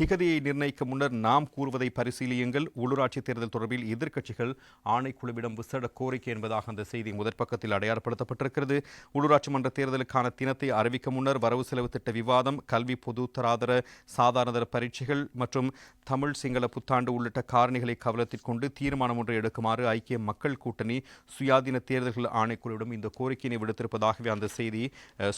திகதியை நிர்ணயிக்க முன்னர் நாம் கூறுவதை பரிசீலியுங்கள். உள்ளூராட்சி தேர்தல் தொடர்பில் எதிர்க்கட்சிகள் ஆணைக்குழுவிடம் விசேட கோரிக்கை என்பதாக அந்த செய்தி முதற் பக்கத்தில் அடையாளப்படுத்தப்பட்டிருக்கிறது. உள்ளூராட்சி மன்ற தேர்தலுக்கான தினத்தை அறிவிக்க முன்னர் வரவு செலவு திட்ட விவாதம் கல்வி பொதுத்தராதர சாதாரணதர பரீட்சைகள் மற்றும் தமிழ் சிங்கள புத்தாண்டு உள்ளிட்ட காரணிகளை கவலத்தில் கொண்டு தீர்மானம் ஒன்றை எடுக்குமாறு ஐக்கிய மக்கள் கூட்டணி சுயாதீன தேர்தல்கள் ஆணைக்குழுவிடம் இந்த கோரிக்கையினை விடுத்திருப்பதாகவே அந்த செய்தி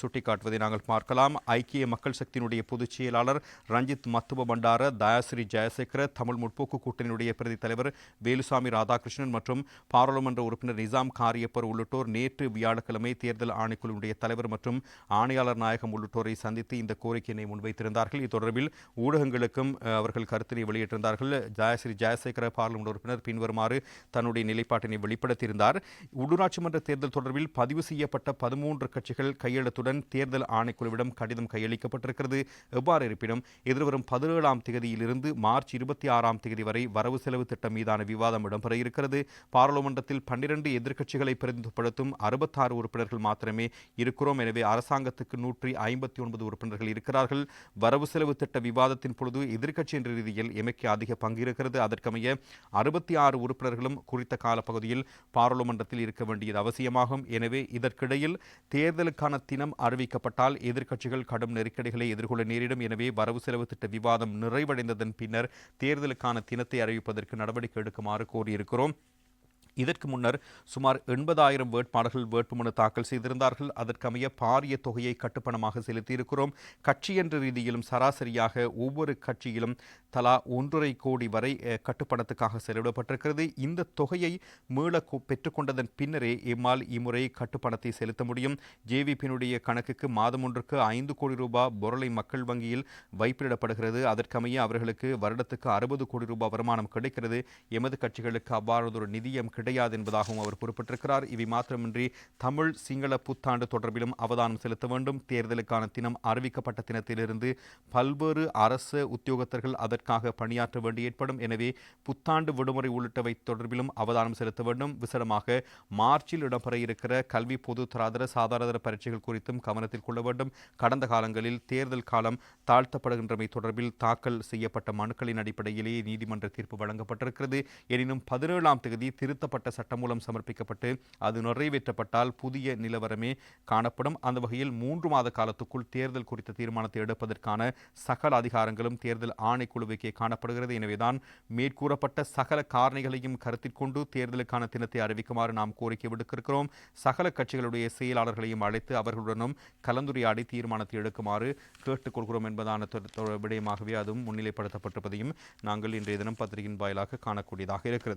சுட்டிக்காட்டுவதை நாங்கள் பார்க்கலாம். ஐக்கிய மக்கள் சக்தியினுடைய பொதுச் செயலாளர் ரஞ்சித் மத்துவ பண்டார தயாசிரி ஜெயசேகர தமிழ் முற்போக்கு கூட்டணியுடைய பிரதி தலைவர் வேலுசாமி ராதாகிருஷ்ணன் மற்றும் பாராளுமன்ற உறுப்பினர் நிசாம் காரியப்பர் உள்ளிட்டோர் நேற்று வியாழக்கிழமை தேர்தல் ஆணைக்குழுவினுடைய தலைவர் மற்றும் ஆணையாளர் நாயகம் உள்ளிட்டோரை சந்தித்து இந்த கோரிக்கையினை முன்வைத்திருந்தார்கள். இது தொடர்பில் ஊடகங்களுக்கும் அவர்கள் கருத்தினை வெளியிட்டிருந்தார்கள். ஜெயஸ்ரீ ஜெயசேகர பாராளுமன்ற உறுப்பினர் பின்வருமாறு தன்னுடைய நிலைப்பாட்டினை வெளிப்படுத்தியிருந்தார். உள்ளூராட்சி மன்ற தேர்தல் தொடர்பில் பதிவு செய்யப்பட்ட பதிமூன்று கட்சிகள் கையெழுத்துடன் தேர்தல் ஆணைக்குழுவிடம் கடிதம் கையளிக்கப்பட்டிருக்கிறது. எவ்வாறு இருப்பினும் எதிர்வரும் பதினேழாம் தேதியிலிருந்து மார்ச் இருபத்தி ஆறாம் தேதி வரை வரவு செலவு திட்டம் மீதான விவாதம் இடம்பெற இருக்கிறது. பாராளுமன்றத்தில் பன்னிரண்டு எதிர்க்கட்சிகளை பிரதிநிதிப்படுத்தும் அறுபத்தாறு உறுப்பினர்கள் மாத்திரமே இருக்கிறோம். எனவே அரசாங்கத்துக்கு நூற்றி ஐம்பத்தி ஒன்பது உறுப்பினர்கள் இருக்கிறார்கள். வரவு செலவு திட்ட விவாதத்தின் பொழுது எதிர்க்கட்சி என்ற ரீதியில் எமக்கு அதிக பங்கு இருக்கிறது. அதற்கமைய அறுபத்தி ஆறு உறுப்பினர்களும் குறித்த காலப்பகுதியில் பாராளுமன்றத்தில் இருக்க வேண்டியது அவசியமாகும். எனவே இதற்கிடையில் தேர்தலுக்கான தினம் அறிவிக்கப்பட்டால் எதிர்க்கட்சிகள் கடும் நெருக்கடிகளை எதிர்கொள்ள நேரிடும். எனவே வரவு செலவு திட்ட விவாதம் நிறைவடைந்ததன் பின்னர் தேர்தலுக்கான தினத்தை அறிவிப்பதற்கு நடவடிக்கை எடுக்குமாறு கோரியிருக்கிறோம். இதற்கு முன்னர் சுமார் எண்பதாயிரம் வேட்பாளர்கள் வேட்புமனு தாக்கல் செய்திருந்தார்கள். அதற்கமைய பாரிய தொகையை கட்டுப்பணமாக செலுத்தியிருக்கிறோம். கட்சி என்ற ரீதியிலும் சராசரியாக ஒவ்வொரு கட்சியிலும் தலா ஒன்றரை கோடி வரை கட்டுப்பணத்துக்காக செலவிடப்பட்டிருக்கிறது. இந்த தொகையை மீள பெற்றுக்கொண்டதன் பின்னரே இம்மால் இம்முறை கட்டுப்பணத்தை செலுத்த முடியும். ஜேவிபியினுடைய கணக்குக்கு மாதம் ஒன்றுக்கு ஐந்து கோடி ரூபாய் பொருளை மக்கள் வங்கியில் வைப்பிடப்படுகிறது. அதற்கமைய அவர்களுக்கு வருடத்துக்கு அறுபது கோடி ரூபாய் வருமானம் கிடைக்கிறது. எமது கட்சிகளுக்கு அவ்வாறதொரு நிதியம் கிடையாது என்பதாகவும் அவர் குறிப்பிட்டிருக்கிறார். இவை மாத்திரமின்றி தமிழ் சிங்கள புத்தாண்டு தொடர்பிலும் அவதானம் செலுத்த வேண்டும். தேர்தலுக்கான தினம் அறிவிக்கப்பட்ட தினத்திலிருந்து பல்வேறு அரசு உத்தியோகத்தர்கள் அதற்காக பணியாற்ற வேண்டி ஏற்படும். எனவே புத்தாண்டு விடுமுறை உள்ளிட்டவை தொடர்பிலும் அவதானம் செலுத்த வேண்டும். விசடமாக மார்ச்சில் இடம்பெற இருக்கிற கல்வி பொது தராதர சாதாரண பரீட்சைகள் குறித்தும் கவனத்தில் கொள்ள வேண்டும். கடந்த காலங்களில் தேர்தல் காலம் தாழ்த்தப்படுகின்றமை தொடர்பில் தாக்கல் செய்யப்பட்ட மனுக்களின் அடிப்படையிலேயே நீதிமன்ற தீர்ப்பு வழங்கப்பட்டிருக்கிறது. எனினும் பதினேழாம் தேதி திருத்தப்பட்ட சட்டமூலம் சமர்ப்பிக்கப்பட்டு அது நிறைவேற்றப்பட்டால் புதிய நிலவரமே காணப்படும். அந்த வகையில் மூன்று மாத காலத்துக்குள் தேர்தல் குறித்த தீர்மானத்தை எடுப்பதற்கான சகல அதிகாரங்களும் தேர்தல் ஆணைக்குழுவுக்கே காணப்படுகிறது. எனவேதான் மேற்கூறப்பட்ட சகல காரணிகளையும் கருத்தில் கொண்டு தேர்தலுக்கான தினத்தை அறிவிக்குமாறு நாம் கோரிக்கை விடுத்திருக்கிறோம். சகல கட்சிகளுடைய செயலாளர்களையும் அழைத்து அவர்களுடனும் கலந்துரையாடி தீர்மானத்தை எடுக்குமாறு கேட்டுக்கொள்கிறோம் என்பதான விடயமாகவே அதுவும் முன்னிலைப்படுத்தப்பட்டிருப்பதையும் நாங்கள் இன்றைய தினம் பத்திரிகையின் வாயிலாக காணக்கூடியதாக இருக்கிறது.